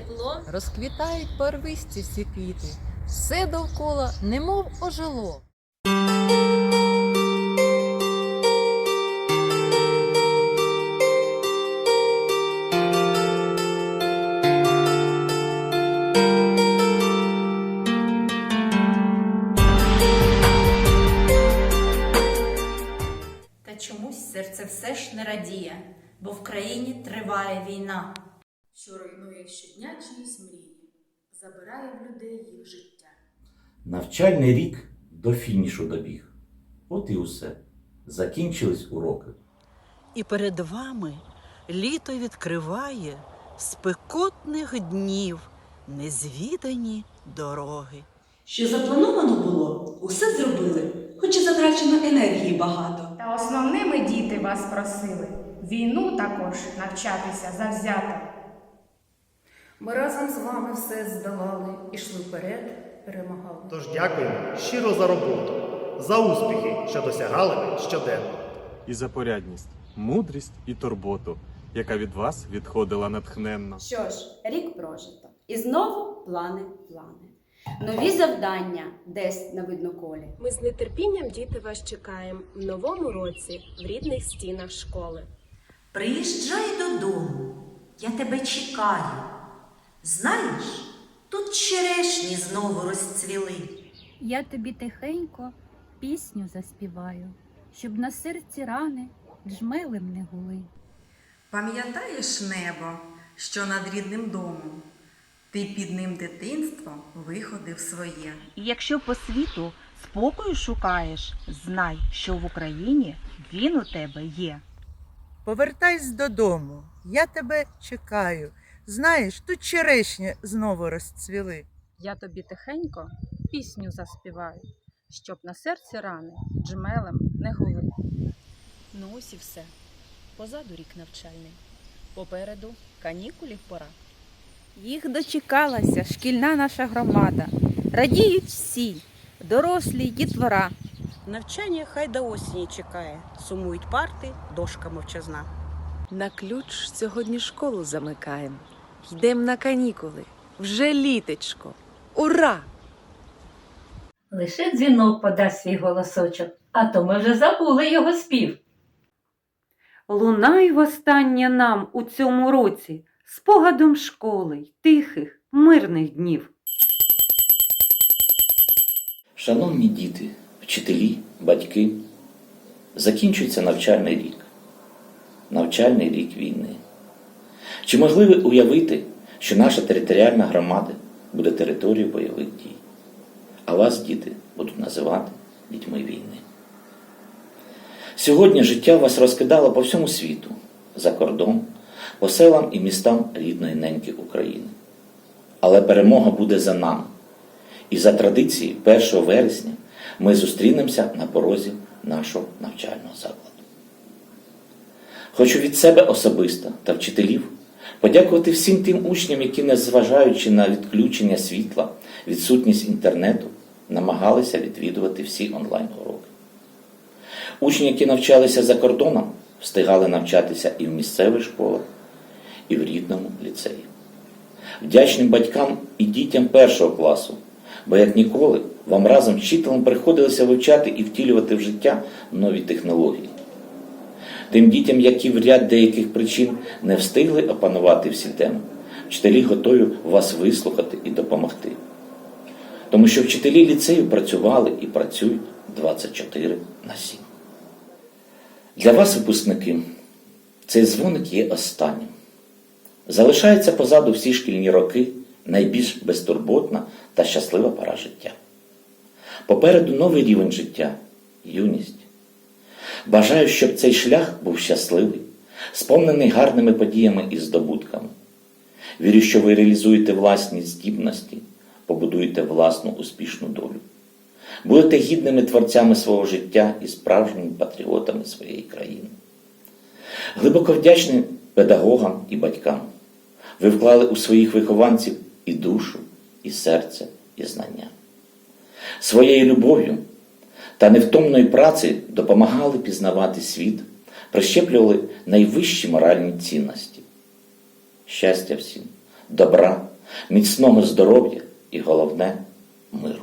тепло. Розквітають барвисті всі квіти, все довкола немов ожило. Та чомусь серце все ж не радіє, бо в країні триває війна. Що руйнує щодня чиїсь мрії, забирає в людей їх життя. Навчальний рік до фінішу добіг. От і усе. Закінчились уроки. І перед вами літо відкриває спекотних днів незвідані дороги. Що заплановано було, усе зробили, хоч і затрачено енергії багато. Та основними діти вас просили війну також навчатися завзято. Ми разом з вами все здолали, ішли вперед, перемагали. Тож дякуємо щиро за роботу, за успіхи, що досягали ви щоденно. і за порядність, мудрість і турботу, яка від вас відходила натхненно. Що ж, рік прожито. І знову плани, плани. Нові завдання десь на видноколі. Ми з нетерпінням діти вас чекаємо в новому році в рідних стінах школи. Приїжджай додому, я тебе чекаю. Знаєш, тут черешні знову розцвіли. Я тобі тихенько пісню заспіваю, щоб на серці рани джмелем не гули. Пам'ятаєш небо, що над рідним домом? Ти під ним дитинством виходив своє. І якщо по світу спокою шукаєш, знай, що в Україні він у тебе є. Повертайся додому, я тебе чекаю. Знаєш, тут черешні знову розцвіли. Я тобі тихенько пісню заспіваю, щоб на серці рани джмелем не гули. Ну ось і все. Позаду рік навчальний. Попереду канікулів пора. Їх дочекалася шкільна наша громада. Радіють всі, дорослі й дітвора. Навчання хай до осені чекає, сумують парти, дошка мовчазна. На ключ сьогодні школу замикаємо. Йдемо на канікули. Вже літечко. Ура! Лише дзвінок подасть свій голосочок, а то ми вже забули його спів. Лунай востаннє нам у цьому році спогадом школи й тихих, мирних днів. Шановні діти, вчителі, батьки, закінчується навчальний рік. Навчальний рік війни. Чи могли ви уявити, що наша територіальна громада буде територією бойових дій, а вас, діти, будуть називати дітьми війни? Сьогодні життя вас розкидало по всьому світу, за кордон, по селам і містам рідної неньки України. Але перемога буде за нами. І за традицією 1 вересня ми зустрінемося на порозі нашого навчального закладу. Хочу від себе особисто та вчителів подякувати всім тим учням, які, незважаючи на відключення світла, відсутність інтернету, намагалися відвідувати всі онлайн-уроки. Учні, які навчалися за кордоном, встигали навчатися і в місцевих школах, і в рідному ліцеї. Вдячним батькам і дітям першого класу, бо як ніколи вам разом з вчителем приходилося вивчати і втілювати в життя нові технології. Тим дітям, які в ряд деяких причин не встигли опанувати всі теми, вчителі готові вас вислухати і допомогти. Тому що вчителі ліцею працювали і працюють 24 на 7. Для вас, випускники, цей дзвоник є останнім. Залишається позаду всі шкільні роки найбільш безтурботна та щаслива пора життя. Попереду новий рівень життя, юність. Бажаю, щоб цей шлях був щасливий, сповнений гарними подіями і здобутками. Вірю, що ви реалізуєте власні здібності, побудуєте власну успішну долю. Будете гідними творцями свого життя і справжніми патріотами своєї країни. Глибоко вдячний педагогам і батькам. Ви вклали у своїх вихованців і душу, і серце, і знання. Своєю любов'ю та невтомної праці допомагали пізнавати світ, прищеплювали найвищі моральні цінності. Щастя всім, добра, міцного здоров'я і головне миру.